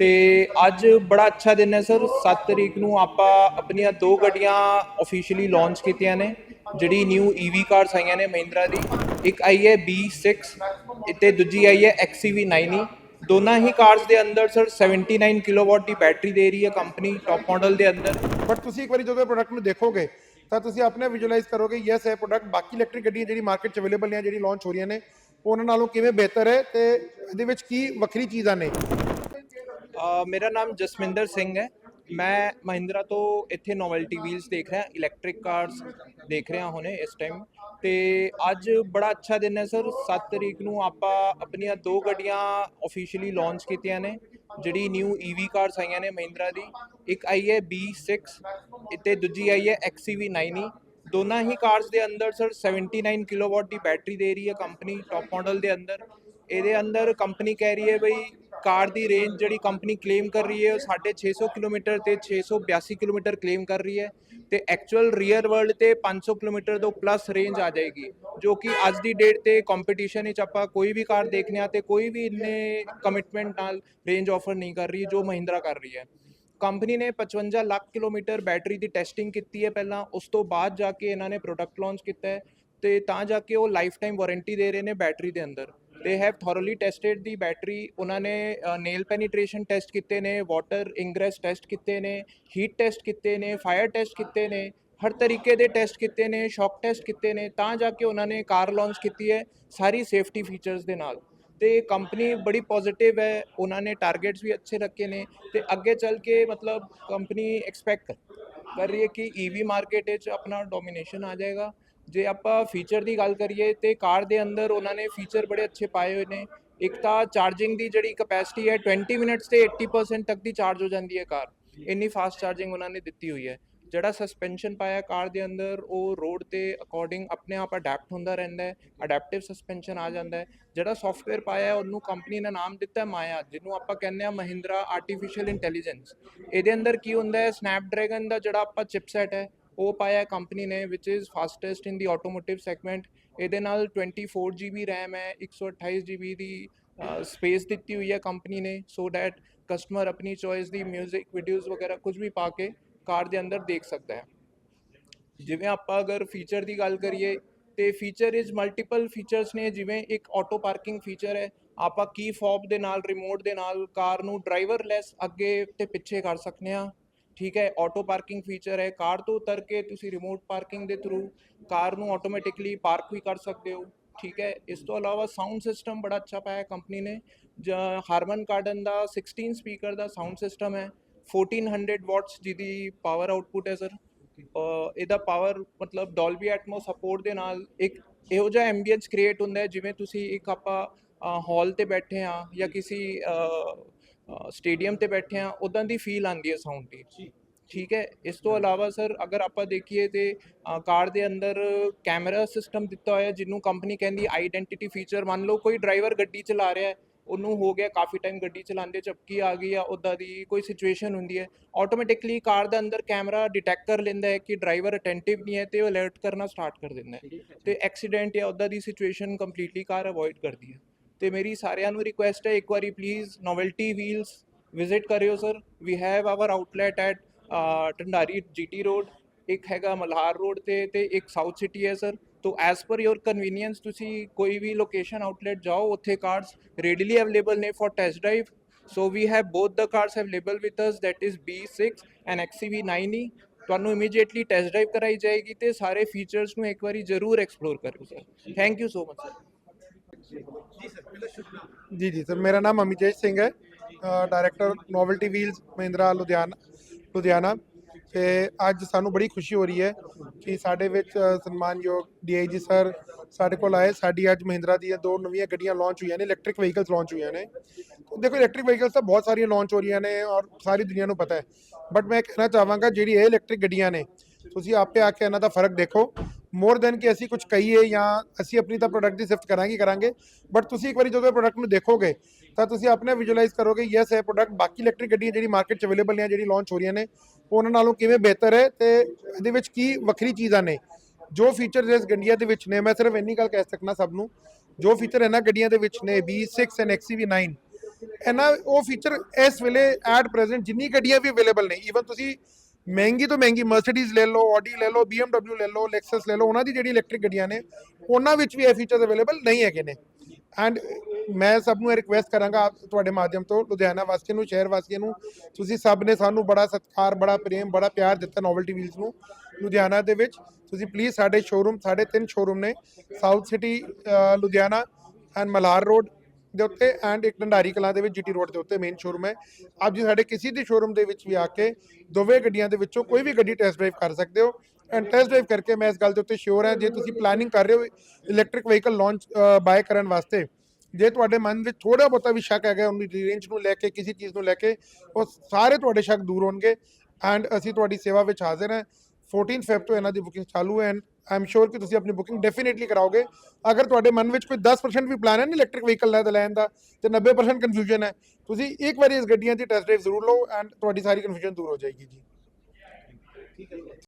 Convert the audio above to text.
ਤੇ ਅੱਜ ਬੜਾ ਅੱਛਾ ਦਿਨ ਹੈ ਸਰ। 7 ਤਰੀਕ ਨੂੰ ਆਪਾਂ ਆਪਣੀਆਂ ਦੋ ਗੱਡੀਆਂ ਅਫੀਸ਼ੀਅਲੀ ਲਾਂਚ ਕੀਤੀਆਂ ਨੇ, ਜਿਹੜੀ ਨਿਊ ਈਵੀ ਕਾਰਸ ਆਈਆਂ ਨੇ ਮਹਿੰਦਰਾ ਦੀ। ਇੱਕ ਆਈ ਹੈ B6 ਤੇ ਦੂਜੀ ਆਈ ਹੈ XCV9e e। ਦੋਨਾਂ ਹੀ ਕਾਰਸ ਦੇ ਅੰਦਰ ਸਰ 79 ਕਿਲੋਵਾਟ ਦੀ ਬੈਟਰੀ ਦੇ ਰਹੀ ਹੈ ਕੰਪਨੀ ਟੌਪ ਮਾਡਲ ਦੇ ਅੰਦਰ। ਬਟ ਤੁਸੀਂ ਇੱਕ ਵਾਰੀ ਜਦੋਂ ਪ੍ਰੋਡਕਟ ਨੂੰ ਦੇਖੋਗੇ, ਤਾਂ ਤੁਸੀਂ ਆਪਣੇ ਵਿਜ਼ੂਅਲਾਈਜ਼ ਕਰੋਗੇ ਯੈਸ ਇਹ ਪ੍ਰੋਡਕਟ ਬਾਕੀ ਇਲੈਕਟ੍ਰਿਕ ਗੱਡੀਆਂ ਜਿਹੜੀ ਮਾਰਕੀਟ 'ਚ ਅਵੇਲੇਬਲ ਨੇ, ਜਿਹੜੀ ਲਾਂਚ ਹੋ ਰਹੀਆਂ ਨੇ, ਉਹਨਾਂ ਨਾਲੋਂ ਕਿਵੇਂ ਬਿਹਤਰ ਹੈ ਤੇ ਇਹਦੇ ਵਿੱਚ ਕੀ ਵੱਖਰੀ ਚੀਜ਼ਾਂ ਨੇ। ਮੇਰਾ ਨਾਮ ਜਸਮਿੰਦਰ ਸਿੰਘ ਹੈ। ਮੈਂ ਮਹਿੰਦਰਾ ਤੋਂ ਇੱਥੇ ਨੋਵੈਲਟੀ ਵੀਲਸ ਦੇਖ ਰਿਹਾ ਇਲੈਕਟ੍ਰਿਕ ਕਾਰਸ ਦੇਖ ਰਿਹਾ ਹੁਣੇ ਇਸ ਟਾਈਮ ਤੇ ਅੱਜ ਬੜਾ ਅੱਛਾ ਦਿਨ ਹੈ ਸਰ। 7 ਤਰੀਕ ਨੂੰ ਆਪਾਂ ਆਪਣੀਆਂ ਦੋ ਗੱਡੀਆਂ ਅਫੀਸ਼ੀਅਲੀ ਲਾਂਚ ਕੀਤੀਆਂ ਨੇ, ਜਿਹੜੀ ਨਿਊ ਈਵੀ ਕਾਰਸ ਆਈਆਂ ਨੇ ਮਹਿੰਦਰਾ ਦੀ। ਇੱਕ ਆਈ ਹੈ B6 ਤੇ ਦੂਜੀ ਆਈ ਹੈ XCV9e e। ਦੋਨਾਂ ਹੀ ਕਾਰਸ ਦੇ ਅੰਦਰ ਸਰ 79 ਕਿਲੋਵਾਟ ਦੀ ਬੈਟਰੀ ਦੇ ਰਹੀ ਹੈ ਕੰਪਨੀ ਟੌਪ ਮਾਡਲ ਦੇ ਅੰਦਰ। ਇਹਦੇ ਅੰਦਰ ਕੰਪਨੀ ਕਹਿ ਰਹੀ ਹੈ ਬਈ ਕਾਰ ਦੀ ਰੇਂਜ ਜਿਹੜੀ ਕੰਪਨੀ ਕਲੇਮ ਕਰ ਰਹੀ ਹੈ, ਉਹ 650 ਕਿਲੋਮੀਟਰ ਤੇ 682 ਕਿਲੋਮੀਟਰ ਕਲੇਮ ਕਰ ਰਹੀ ਹੈ ਤੇ ਐਕਚੁਅਲ ਰੀਅਰ ਵਰਲਡ ਤੇ 500 ਕਿਲੋਮੀਟਰ ਤੋਂ ਪਲੱਸ ਰੇਂਜ ਆ ਜਾਏਗੀ, ਜੋ ਕਿ ਅੱਜ ਦੀ ਡੇਟ ਤੇ ਕੰਪੀਟੀਸ਼ਨ ਵਿੱਚ ਆਪਾਂ ਕੋਈ ਵੀ ਕਾਰ ਦੇਖਨੇ ਆ ਤੇ ਕੋਈ ਵੀ ਇੰਨੇ ਕਮਿਟਮੈਂਟ ਨਾਲ ਰੇਂਜ ਆਫਰ ਨਹੀਂ ਕਰ ਰਹੀ, ਜੋ ਮਹਿੰਦਰਾ ਕਰ ਰਹੀ ਹੈ। ਕੰਪਨੀ ਨੇ 55 ਲੱਖ ਕਿਲੋਮੀਟਰ ਬੈਟਰੀ ਦੀ ਟੈਸਟਿੰਗ ਕੀਤੀ ਹੈ ਪਹਿਲਾਂ, ਉਸ ਤੋਂ ਬਾਅਦ ਜਾ ਕੇ ਇਹਨਾਂ ਨੇ ਪ੍ਰੋਡਕਟ ਲਾਂਚ ਕੀਤਾ ਹੈ ਤੇ ਤਾਂ ਜਾ ਕੇ ਉਹ ਲਾਈਫ ਟਾਈਮ ਵਾਰੰਟੀ ਦੇ ਰਹੇ ਨੇ ਬੈਟਰੀ ਦੇ ਅੰਦਰ। They have thoroughly tested the battery ਉਹਨਾਂ ਨੇ ਨੇਲ ਪੈਨੀਟ੍ਰੇਸ਼ਨ ਟੈਸਟ ਕੀਤੇ ਨੇ ਵਾਟਰ ਇੰਗ੍ਰੈਸ ਟੈਸਟ ਕੀਤੇ ਨੇ ਹੀਟ ਟੈਸਟ ਕੀਤੇ ਨੇ ਫਾਇਰ ਟੈਸਟ ਕੀਤੇ ਨੇ ਹਰ ਤਰੀਕੇ ਦੇ ਟੈਸਟ ਕੀਤੇ ਨੇ ਸ਼ੌਕ ਟੈਸਟ ਕੀਤੇ ਨੇ ਤਾਂ ਜਾ ਕੇ ਉਹਨਾਂ ਨੇ ਕਾਰ ਲਾਂਚ ਕੀਤੀ ਹੈ ਸਾਰੀ ਸੇਫਟੀ ਫੀਚਰਸ ਦੇ ਨਾਲ ਤੇ ਕੰਪਨੀ ਬੜੀ ਪੋਜ਼ਿਟਿਵ ਹੈ ਉਹਨਾਂ ਨੇ ਟਾਰਗੇਟਸ ਵੀ ਅੱਛੇ ਰੱਖੇ ਨੇ ਤੇ ਅੱਗੇ ਚੱਲ ਕੇ ਮਤਲਬ ਕੰਪਨੀ ਐਕਸਪੈਕਟ ਕਰ ਰਹੀ ਹੈ ਕਿ ਈਵੀ ਮਾਰਕੀਟ ਵਿੱਚ ਆਪਣਾ ਡੋਮੀਨੇਸ਼ਨ ਆ ਜਾਏਗਾ ਜੇ ਆਪਾਂ ਫੀਚਰ ਦੀ ਗੱਲ ਕਰੀਏ ਤੇ ਕਾਰ ਦੇ ਅੰਦਰ ਉਹਨਾਂ ਨੇ ਫੀਚਰ ਬੜੇ ਅੱਛੇ ਪਾਏ ਹੋਏ ਨੇ। ਇੱਕ ਤਾਂ ਚਾਰਜਿੰਗ ਦੀ ਜਿਹੜੀ ਕਪੈਸਿਟੀ ਹੈ 20 ਮਿੰਟਸ ਤੇ 80% ਤੱਕ ਦੀ ਚਾਰਜ ਹੋ ਜਾਂਦੀ ਹੈ ਕਾਰ। ਇੰਨੀ ਫਾਸਟ ਚਾਰਜਿੰਗ ਉਹਨਾਂ ਨੇ ਦਿੱਤੀ ਹੋਈ ਹੈ। ਜਿਹੜਾ ਸਸਪੈਂਸ਼ਨ ਪਾਇਆ ਕਾਰ ਦੇ ਅੰਦਰ, ਉਹ ਰੋਡ ਤੇ ਅਕੋਰਡਿੰਗ ਆਪਣੇ ਆਪ ਅਡੈਪਟ ਹੁੰਦਾ ਰਹਿੰਦਾ ਹੈ ਅਡੈਪਟਿਵ ਸਸਪੈਂਸ਼ਨ ਆ ਜਾਂਦਾ ਹੈ। ਜਿਹੜਾ ਸੌਫਟਵੇਅਰ ਪਾਇਆ ਉਹਨੂੰ ਕੰਪਨੀ ਨੇ ਨਾਮ ਦਿੱਤਾ ਮਾਇਆ, ਜਿਹਨੂੰ ਆਪਾਂ ਕਹਿੰਦੇ ਆ ਮਹਿੰਦਰਾ ਆਰਟੀਫੀਸ਼ੀਅਲ ਇੰਟੈਲੀਜੈਂਸ ਇਹਦੇ ਅੰਦਰ ਕੀ ਹੁੰਦਾ ਹੈ ਸਨੈਪਡ੍ਰੈਗਨ ਦਾ ਜਿਹੜਾ ਆਪਾਂ ਚਿਪਸੈਟ ਹੈ ਉਹ ਪਾਇਆ ਕੰਪਨੀ ਨੇ ਵਿਚ is fastest in the automotive segment ਇਹਦੇ ਨਾਲ 24 GB RAM ਹੈ 128 GB ਦੀ ਸਪੇਸ ਦਿੱਤੀ ਹੋਈ ਹੈ ਕੰਪਨੀ ਨੇ ਸੋ ਦੈਟ ਕਸਟਮਰ ਆਪਣੀ ਚੋਇਸ ਦੀ 뮤직 ਵੀਡੀਓਜ਼ ਵਗੈਰਾ ਕੁਝ ਵੀ ਪਾ ਕੇ ਕਾਰ ਦੇ ਅੰਦਰ ਦੇਖ ਸਕਦਾ ਹੈ। ਜਿਵੇਂ ਆਪਾਂ ਅਗਰ ਫੀਚਰ ਦੀ ਗੱਲ ਕਰੀਏ, ਤੇ ਫੀਚਰ ਇਜ਼ ਮਲਟੀਪਲ ਫੀਚਰਸ ਨੇ, ਜਿਵੇਂ ਇੱਕ ਆਟੋ ਪਾਰਕਿੰਗ ਫੀਚਰ ਹੈ, ਆਪਾਂ ਕੀ ਫੌਬ ਦੇ ਨਾਲ ਰਿਮੋਟ ਦੇ ਨਾਲ ਕਾਰ ਨੂੰ ਡਰਾਈਵਰਲੈਸ ਅੱਗੇ ਤੇ ਪਿੱਛੇ ਕਰ ਸਕਨੇ ਆ ਠੀਕ ਹੈ ਆਟੋ ਪਾਰਕਿੰਗ ਫੀਚਰ ਹੈ ਕਾਰ ਤੋਂ ਉਤਰ ਕੇ ਤੁਸੀਂ ਰਿਮੋਟ ਪਾਰਕਿੰਗ ਦੇ ਥਰੂ ਕਾਰ ਨੂੰ ਆਟੋਮੈਟਿਕਲੀ ਪਾਰਕ ਵੀ ਕਰ ਸਕਦੇ ਹੋ ਠੀਕ ਹੈ। ਇਸ ਤੋਂ ਇਲਾਵਾ ਸਾਊਂਡ ਸਿਸਟਮ ਬੜਾ ਅੱਛਾ ਪਾਇਆ ਕੰਪਨੀ ਨੇ ਹਾਰਮਨ ਕਾਰਡਨ ਦਾ 16 ਸਪੀਕਰ ਦਾ ਸਾਊਂਡ ਸਿਸਟਮ ਹੈ 1400 ਵਾਟਸ ਜਿਹਦੀ ਪਾਵਰ ਆਊਟਪੁੱਟ ਹੈ ਸਰ ਇਹਦਾ ਪਾਵਰ ਮਤਲਬ ਡੋਲਬੀ ਐਟਮੋਸ ਸਪੋਰਟ ਦੇ ਨਾਲ ਇੱਕ ਇਹੋ ਜਿਹਾ ਐਂਬੀਐਂਸ ਕ੍ਰੀਏਟ ਹੁੰਦਾ ਹੈ ਜਿਵੇਂ ਤੁਸੀਂ ਇੱਕ ਆਪਾਂ ਹਾਲ ਤੇ ਬੈਠੇ ਆ ਜਾਂ ਕਿਸੇ ਸਟੇਡੀਅਮ ਤੇ ਬੈਠੇ ਆ ਉਦਾਂ ਦੀ ਫੀਲ ਆਉਂਦੀ ਹੈ ਸਾਊਂਡ ਦੀ। ਠੀਕ ਹੈ? ਇਸ ਤੋਂ ਇਲਾਵਾ ਸਰ ਅਗਰ ਆਪਾਂ ਦੇਖੀਏ ਤੇ ਕਾਰ ਦੇ ਅੰਦਰ ਕੈਮਰਾ ਸਿਸਟਮ ਦਿੱਤਾ ਹੋਇਆ ਜਿਹਨੂੰ ਕੰਪਨੀ ਕਹਿੰਦੀ ਆਈਡੈਂਟੀਟੀ ਫੀਚਰ ਮੰਨ ਲਓ ਕੋਈ ਡਰਾਈਵਰ ਗੱਡੀ ਚਲਾ ਰਿਹਾ ਹੈ ਉਹਨੂੰ ਹੋ ਗਿਆ ਕਾਫੀ ਟਾਈਮ ਗੱਡੀ ਚਲਾਉਂਦੇ ਝਪਕੀ ਆ ਗਈ ਆ ਉਦਾਂ ਦੀ ਕੋਈ ਸਿਚੁਏਸ਼ਨ ਹੁੰਦੀ ਹੈ ਆਟੋਮੈਟਿਕਲੀ ਕਾਰ ਦੇ ਅੰਦਰ ਕੈਮਰਾ ਡਿਟੈਕਟ ਕਰ ਲੈਂਦਾ ਹੈ ਕਿ ਡਰਾਈਵਰ ਅਟੈਂਟਿਵ ਨਹੀਂ ਹੈ ਤੇ ਉਹ ਅਲਰਟ ਕਰਨਾ ਸਟਾਰਟ ਕਰ ਦਿੰਦਾ ਹੈ। ਤੇ ਐਕਸੀਡੈਂਟ ਜਾਂ ਉਦਾਂ ਦੀ ਸਿਚੁਏਸ਼ਨ ਕੰਪਲੀਟਲੀ ਕਾਰ ਅਵੋਇਡ ਕਰਦੀ ਹੈ। ਤੇ ਮੇਰੀ ਸਾਰਿਆਂ ਨੂੰ ਰਿਕੁਐਸਟ ਹੈ ਇੱਕ ਵਾਰੀ ਪਲੀਜ਼ ਨੋਵੈਲਟੀ ਵੀਲਸ ਵਿਜ਼ਿਟ ਕਰਿਓ sir we have our outlet at Dhandari GT road ਇੱਕ ਹੈਗਾ ਮਲਹਾਰ ਰੋਡ ਤੇ ਤੇ ਇੱਕ ਸਾਊਥ ਸਿਟੀ ਹੈ ਸਰ ਤੋ ਐਸ ਪਰ ਯੋਰ ਕਨਵੀਨੀਅੰਸ ਤੁਸੀਂ ਕੋਈ ਵੀ ਲੋਕੇਸ਼ਨ ਆਊਟਲੈਟ ਜਾਓ ਉੱਥੇ ਕਾਰਸ ਰੈਡੀਲੀ ਅਵੇਲੇਬਲ ਨੇ for test drive so we have both the cars available with us that is B6 and XCV9e ਤੁਹਾਨੂੰ ਇਮੀਡੀਏਟਲੀ ਟੈਸਟ ਡਰਾਈਵ ਕਰਾਈ ਜਾਏਗੀ ਤੇ ਸਾਰੇ ਫੀਚਰਸ ਨੂੰ ਇੱਕ ਵਾਰੀ ਜ਼ਰੂਰ ਐਕਸਪਲੋਰ ਕਰਿਓ sir thank you so much sir ji ji sir ਮੇਰਾ ਨਾਮ ਅਮਿਤੇਜ ਸਿੰਘ ਹੈ। Director Novelty Wheels Mahindra Ludhiana Ludhiana. ਤੇ ਅੱਜ ਸਾਨੂੰ ਬੜੀ ਖੁਸ਼ੀ ਹੋ ਰਹੀ ਹੈ ਕਿ ਸਾਡੇ ਵਿੱਚ ਅ, ਸਨਮਾਨਯੋਗ ਡੀਆਈਜੀ ਸਰ ਸਾਡੇ ਕੋਲ ਆਏ। ਸਾਡੀ ਅੱਜ ਮਹਿੰਦਰਾ ਦੀਆਂ ਦੋ ਨਵੀਆਂ ਗੱਡੀਆਂ ਲਾਂਚ ਹੋਈਆਂ ਨੇ ਇਲੈਕਟ੍ਰਿਕ ਵਹੀਕਲਸ ਲਾਂਚ ਹੋਈਆਂ ਨੇ। ਦੇਖੋ ਇਲੈਕਟ੍ਰਿਕ ਵਹੀਕਲਸ ਤਾਂ ਬਹੁਤ ਸਾਰੀਆਂ ਲਾਂਚ ਹੋ ਰਹੀਆਂ ਨੇ ਔਰ ਸਾਰੀ ਦੁਨੀਆ ਨੂੰ ਪਤਾ ਹੈ। ਬਟ ਮੈਂ ਕਹਿਣਾ ਚਾਹਾਂਗਾ ਜਿਹੜੀ ਇਹ ਇਲੈਕਟ੍ਰਿਕ ਗੱਡੀਆਂ ਨੇ ਤੁਸੀਂ ਆਪੇ ਆ ਕੇ ਇਹਨਾਂ ਦਾ ਫ਼ਰਕ ਦੇਖੋ। ਮੋਰ ਦੈਨ ਕਿ ਅਸੀਂ ਕੁਝ ਕਹੀਏ ਜਾਂ ਅਸੀਂ ਆਪਣੀ ਤਾਂ ਪ੍ਰੋਡਕਟ ਦੀ ਸਿਫਤ ਕਰਾਂਗੇ ਕਰਾਂਗੇ ਬਟ ਤੁਸੀਂ ਇੱਕ ਵਾਰੀ ਜਦੋਂ ਇਹ ਪ੍ਰੋਡਕਟ ਨੂੰ ਦੇਖੋਗੇ ਤਾਂ ਤੁਸੀਂ ਆਪਣੇ ਵਿਜ਼ੂਅਲਾਈਜ਼ ਕਰੋਗੇ ਯੈਸ ਇਹ ਪ੍ਰੋਡਕਟ ਬਾਕੀ ਇਲੈਕਟ੍ਰਿਕ ਗੱਡੀਆਂ ਜਿਹੜੀ ਮਾਰਕੀਟ 'ਚ ਅਵੇਲੇਬਲ ਨੇ ਜਿਹੜੀ ਲਾਂਚ ਹੋ ਰਹੀਆਂ ਨੇ ਉਹਨਾਂ ਨਾਲੋਂ ਕਿਵੇਂ ਬਿਹਤਰ ਹੈ ਤੇ ਇਹਦੇ ਵਿੱਚ ਕੀ ਵੱਖਰੀ ਚੀਜ਼ਾਂ ਨੇ ਜੋ ਫੀਚਰਸ ਇਸ ਗੱਡੀਆਂ ਦੇ ਵਿੱਚ ਨੇ ਮੈਂ ਸਿਰਫ ਇੰਨੀ ਗੱਲ ਕਹਿ ਸਕਣਾ ਸਭ ਨੂੰ ਜੋ ਫੀਚਰ ਇਹਨਾਂ ਗੱਡੀਆਂ ਦੇ ਵਿੱਚ ਨੇ B6 ਐਂਡ XCV9 ਇਹਨਾਂ ਉਹ ਫੀਚਰ ਇਸ ਵੇਲੇ ਐਟ ਪ੍ਰੈਜ਼ੈਂਟ ਜਿੰਨੀ ਗੱਡੀਆਂ ਵੀ ਅਵੇਲੇਬਲ ਨੇ ਈਵਨ ਤੁਸੀਂ ਮਹਿੰਗੀ ਤੋਂ ਮਹਿੰਗੀ ਮਰਸੀਡੀਜ਼ ਲੈ ਲਓ ਆਡੀ ਲੈ ਲਓ, BMW ਲੈ ਲਓ ਲੈਕਸਸ ਲੈ ਲਓ, ਉਹਨਾਂ ਦੀ ਜਿਹੜੀ ਇਲੈਕਟ੍ਰਿਕ ਗੱਡੀਆਂ ਨੇ, ਉਹਨਾਂ ਵਿੱਚ ਵੀ ਇਹ ਫੀਚਰਸ ਅਵੇਲੇਬਲ ਨਹੀਂ ਹੈਗੇ ਨੇ। ਐਂਡ ਮੈਂ ਸਭ ਨੂੰ ਇਹ ਰਿਕੁਐਸਟ ਕਰਾਂਗਾ ਆਪ ਤੁਹਾਡੇ ਮਾਧਿਅਮ ਤੋਂ, ਲੁਧਿਆਣਾ ਵਾਸੀਆਂ ਨੂੰ, ਸ਼ਹਿਰ ਵਾਸੀਆਂ ਨੂੰ, ਤੁਸੀਂ ਸਭ ਨੇ ਸਾਨੂੰ ਬੜਾ ਸਤਿਕਾਰ, ਬੜਾ ਪ੍ਰੇਮ, ਬੜਾ ਪਿਆਰ ਦਿੱਤਾ ਨੋਵਲਟੀ ਵੀਲਸ ਨੂੰ, ਲੁਧਿਆਣਾ ਦੇ ਵਿੱਚ। ਤੁਸੀਂ ਪਲੀਜ਼ ਸਾਡੇ ਸ਼ੋਰੂਮ ਸਾਡੇ ਤਿੰਨ ਸ਼ੋਰੂਮ ਨੇ South City Ludhiana and Malar road ਦੇ ਉੱਤੇ ਐਂਡ ਇੱਕ ਢੰਡਾਰੀ ਕਲਾ ਦੇ ਵਿੱਚ ਜੀਟੀ ਰੋਡ ਦੇ ਉੱਤੇ ਮੇਨ ਸ਼ੋਰੂਮ ਹੈ। ਆਪ ਜੀ ਸਾਡੇ ਕਿਸੇ ਵੀ ਸ਼ੋਰੂਮ ਦੇ ਵਿੱਚ ਵੀ ਆ ਕੇ ਦੋਵੇਂ ਗੱਡੀਆਂ ਦੇ ਵਿੱਚੋਂ ਕੋਈ ਵੀ ਗੱਡੀ ਟੈਸਟ ਡਰਾਈਵ ਕਰ ਸਕਦੇ ਹੋ। ਐਂਡ ਟੈਸਟ ਡਰਾਈਵ ਕਰਕੇ ਮੈਂ ਇਸ ਗੱਲ ਦੇ ਉੱਤੇ ਸ਼ੋਰ ਹਾਂ, ਜੇ ਤੁਸੀਂ ਪਲੈਨਿੰਗ ਕਰ ਰਹੇ ਹੋ ਇਲੈਕਟ੍ਰਿਕ ਵਹੀਕਲ ਲਾਂਚ ਬਾਏ ਕਰਨ ਵਾਸਤੇ, ਜੇ ਤੁਹਾਡੇ ਮਨ ਵਿੱਚ ਥੋੜਾ ਬਹੁਤਾ ਵੀ ਸ਼ੱਕ ਹੈਗਾ ਉਹਨੂੰ ਰੇਂਜ ਨੂੰ ਲੈ ਕੇ, ਕਿਸੇ ਚੀਜ਼ ਨੂੰ ਲੈ ਕੇ, ਉਹ ਸਾਰੇ ਤੁਹਾਡੇ ਸ਼ੱਕ ਦੂਰ ਹੋਣਗੇ। ਐਂਡ ਅਸੀਂ ਤੁਹਾਡੀ ਸੇਵਾ ਵਿੱਚ ਹਾਜ਼ਰ ਹਾਂ। 14 ਫੈਬ ਤੋਂ ਇਹਨਾਂ ਦੀ ਬੁਕਿੰਗ ਚਾਲੂ ਹੈ ਐਂਡ ਆਈ ਐਮ ਸ਼ੋਰ ਕਿ ਤੁਸੀਂ ਆਪਣੀ ਬੁਕਿੰਗ ਡੈਫੀਨਿਟਲੀ ਕਰਾਓਗੇ। ਅਗਰ ਤੁਹਾਡੇ ਮਨ ਵਿੱਚ ਕੋਈ 10% ਵੀ ਪਲਾਨ ਹੈ ਨਾ ਇਲੈਕਟ੍ਰਿਕ ਵਹੀਕਲ ਲੈ ਲੈਣ ਦਾ, ਤੇ 90% ਕਨਫਿਊਜ਼ਨ ਹੈ, ਤੁਸੀਂ ਇੱਕ ਵਾਰੀ ਇਸ ਗੱਡੀਆਂ ਦੀ ਟੈਸਟ ਡਰਾਈਵ ਜ਼ਰੂਰ ਲਓ ਐਂਡ ਤੁਹਾਡੀ ਸਾਰੀ ਕਨਫਿਊਜ਼ਨ ਦੂਰ ਹੋ ਜਾਏਗੀ ਜੀ।